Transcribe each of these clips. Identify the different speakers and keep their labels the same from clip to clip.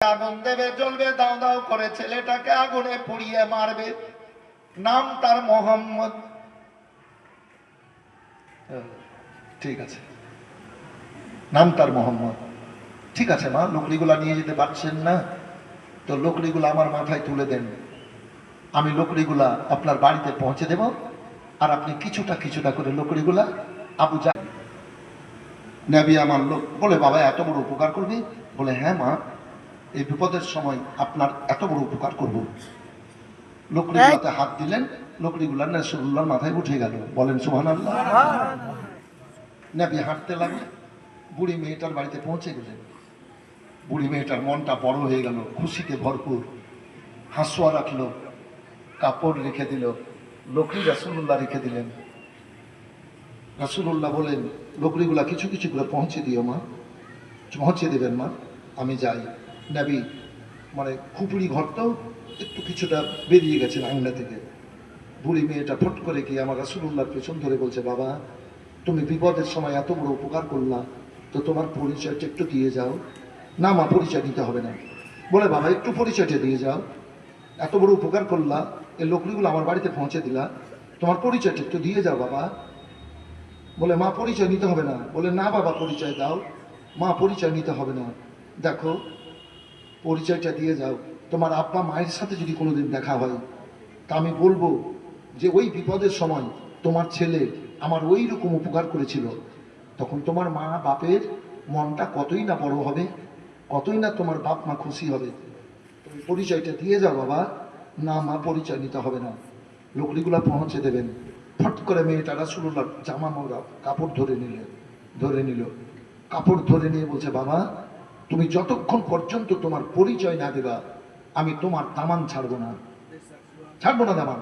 Speaker 1: আগুন দেবে, জ্বলবে, দাও দাও করে ছেলেটাকে আগুনে পুড়িয়ে মারবে। নাম তার মোহাম্মদ। ঠিক আছে। নাম তার মোহাম্মদ। ঠিক আছে, মা, লকড়িগুলা নিয়ে যেতে পারছেন না, তো লকড়িগুলো আমার মাথায় তুলে দেন। আমি লকড়িগুলা আপনার বাড়িতে পৌঁছে দেব, আর আপনি কিছুটা কিছুটা করে লকড়িগুলা আবু যা নবী আমার লোক। বলে, বাবা, এত বড় উপকার করবি? বলে হ্যাঁ মা। এই বিপদের সময় আপনার এত বড় উপকার করব। লকড়িগুলোতে হাত দিলেন, লকড়িগুলা রসুল্লাহর মাথায় উঠে গেল। বলেন সুহান আল্লাহ নবী হাঁটতে লাগলেন, বুড়ি মেয়েটার বাড়িতে পৌঁছে গেলেন। বুড়ি মেয়েটার মনটা বড় হয়ে গেল, খুশিতে ভরপুর। হাসুয়া রাখল, কাপড় রেখে দিল, লকড়ি রাসুল্লাহ রেখে দিলেন। রাসুল্লাহ বলেন, লকড়িগুলা কিছু কিছু করে পৌঁছে দিও মা, পৌঁছে দেবেন মা, আমি যাই। নাবি মানে খুপুরি ঘরটাও একটু কিছুটা বেরিয়ে গেছে আংলা থেকে। বুড়ি মেয়েটা ফট করে গিয়ে আমার রাসুল্লাহর পেছন ধরে বলছে, বাবা, তুমি বিপদের সময় এত বড় উপকার করলা, তো তোমার পরিচয়টা একটু দিয়ে যাও। না মা, পরিচয় দিতে হবে না। বলে, বাবা, একটু পরিচয়টা দিয়ে যাও। এত বড় উপকার করলা এই লোকরিগুলো আমার বাড়িতে পৌঁছে দিলা। তোমার পরিচয়টা একটু দিয়ে যাও, বাবা। বলে, মা, পরিচয় নিতে হবে না। বলে, না, বাবা, পরিচয় দাও। মা, পরিচয় নিতে হবে না। দেখো পরিচয়টা দিয়ে যাও। তোমার আব্বা মায়ের সাথে যদি কোনোদিন দেখা হয়, তা আমি বলব যে ওই বিপদের সময় তোমার ছেলে আমার ওই রকম উপকার করেছিল। তখন তোমার মা বাপের মনটা কতই না বড় হবে, কতই না তোমার বাপ মা খুশি হবে। তুমি পরিচয়টা দিয়ে যাও বাবা। না মা, পরিচয় নিতে হবে না। লোকরিগুলো পৌঁছে দেবেন। ফট করে মেয়েটা রাসুল্লাহ জামা মোড়া কাপড় ধরে নিলে, ধরে নিল। কাপড় ধরে নিয়ে বলছে, বাবা তুমি যতক্ষণ পর্যন্ত তোমার পরিচয় না দেবা, আমি তোমার দামান ছাড়বো না। ছাড়বো না দামান।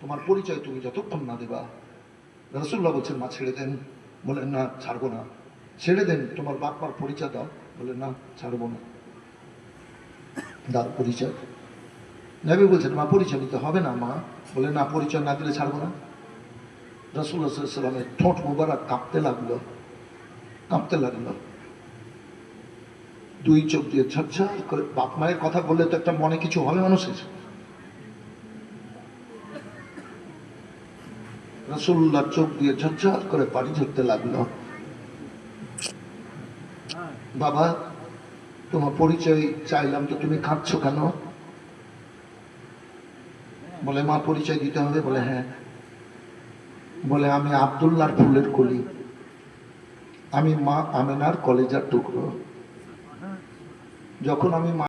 Speaker 1: তোমার পরিচয় তুমি যতক্ষণ না দেবা। রসুল্লাহ বলছেন, মা, ছেড়ে দেন। বলেন না, ছাড়বো না। ছেড়ে দেন, তোমার বাপ মার পরিচয় দাও। বলে, না, ছাড়বো না। দাও পরিচয়। নবী বলছেন, মা, পরিচয় নিতে হবে না, মা। বলে, না, পরিচয় না দিলে ছাড়বো না। রসুল্লাহ সাল্লামের ঠোঁট মুবারক কাঁপতে লাগল। কাঁপতে লাগল। দুই চোখ দিয়ে ঝরঝর করে বাপ মায়ের কথা বললে তো একটা মনে কিছু হবে মানুষের। রসুল্লাহ চোখ দিয়ে ঝরঝর করে পানি ঝরতে লাগল। বাবা, তোমার পরিচয় চাইলাম তো তুমি কাঁদছো কেন? বলে, মা, পরিচয় দিতে হবে? বলে হ্যাঁ। বলে, আমি আবদুল্লাহর ফুলের কলি। আমি মা আমেনার কলেজার টুকরো। যখন আমি